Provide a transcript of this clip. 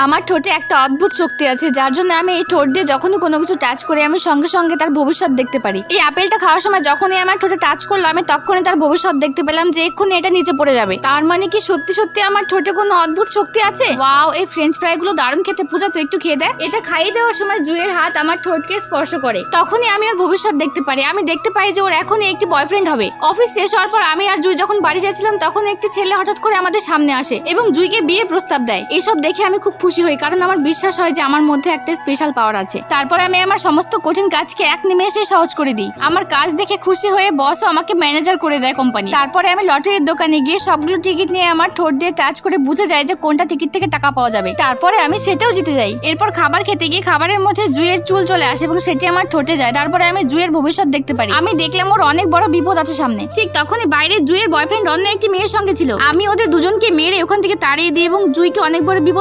আমার ঠোঁটে একটা অদ্ভুত শক্তি আছে, যার জন্য আমি এই ঠোঁট দিয়ে যখনই কোনো কিছু টাচ করি, আমি সঙ্গে সঙ্গে তার ভবিষ্যৎ দেখতে পারি। এই আপেলটা খাওয়ার সময় যখনই আমার ঠোঁটে টাচ করল, আমি তখনই তার ভবিষ্যৎ দেখতে পেলাম যে এক্ষুনি এটা নিচে পড়ে যাবে। তার মানে কি সত্যি সত্যি আমার ঠোঁটে কোনো অদ্ভুত শক্তি আছে? ওয়াও, এই ফ্রেঞ্চ ফ্রাই গুলো দারুণ খেতে। পূজা তো একটু খেয়ে দেয় এটা খাইয়ে দেওয়ার সময় জুয়ের হাত আমার ঠোঁটকে স্পর্শ করে। তখনই আমি ওর ভবিষ্যৎ দেখতে পারি। আমি দেখতে পাই যে ওর এখনই একটি বয়ফ্রেন্ড হবে। অফিস শেষ হওয়ার পর আমি আর জুই যখন বাড়ি যাচ্ছিলাম, তখন একটি ছেলে হঠাৎ করে আমাদের সামনে আসে এবং জুইকে বিয়ে প্রস্তাব দেয়। এসব দেখে আমি খুব খুশি হই, কারণ আমার বিশ্বাস হয় যে আমার মধ্যে একটা স্পেশাল পাওয়ার আছে। তারপর আমি আমার সমস্ত কঠিন কাজকে এক নিমেষে সহজ করে দিই। আমার কাজ দেখে খুশি হয়ে বসও আমাকে ম্যানেজার করে দেয় কোম্পানি তারপরে আমি লটারির দোকানে গিয়ে সবগুলো টিকিট নিয়ে আমার ঠোঁট দিয়ে টাচ করে বুঝে যায় যে কোনটা টিকিট থেকে টাকা পাওয়া যাবে। তারপরে আমি সেটাও জিতে যাই। এরপর খাবার খেতে গিয়ে খাবারের মধ্যে জুয়ের চুল চলে আসে এবং সেটি আমার ঠোঁটে যায়। তারপরে আমি জুয়ের ভবিষ্যৎ দেখতে পারি। আমি দেখলাম ওর অনেক বড় বিপদ আছে সামনে। ঠিক তখনই বাইরে জুয়ের বয়ফ্রেন্ড অন্য একটি মেয়ের সঙ্গে ছিল। আমি ওদের দুজনকে মেরে ওখান থেকে তাড়িয়ে দিই এবং জুইকে অনেক বড় বিপদ